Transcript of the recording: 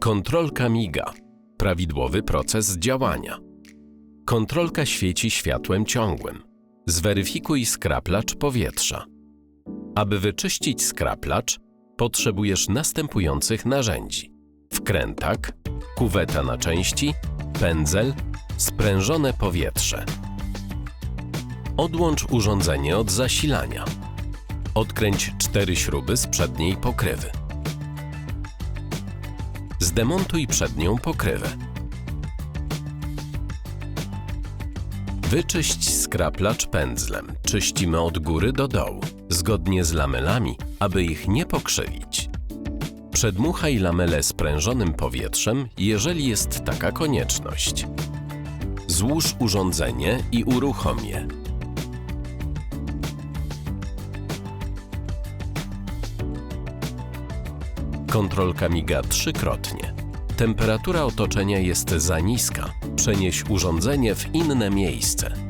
Kontrolka miga. Prawidłowy proces działania. Kontrolka świeci światłem ciągłym. Zweryfikuj skraplacz powietrza. Aby wyczyścić skraplacz, potrzebujesz następujących narzędzi: wkrętak, kuweta na części, pędzel, sprężone powietrze. Odłącz urządzenie od zasilania. Odkręć cztery śruby z przedniej pokrywy. Zdemontuj przednią pokrywę. Wyczyść skraplacz pędzlem. Czyścimy od góry do dołu, zgodnie z lamelami, aby ich nie pokrzywić. Przedmuchaj lamelę sprężonym powietrzem, jeżeli jest taka konieczność. Złóż urządzenie i uruchom je. Kontrolka miga trzykrotnie. Temperatura otoczenia jest za niska. Przenieś urządzenie w inne miejsce.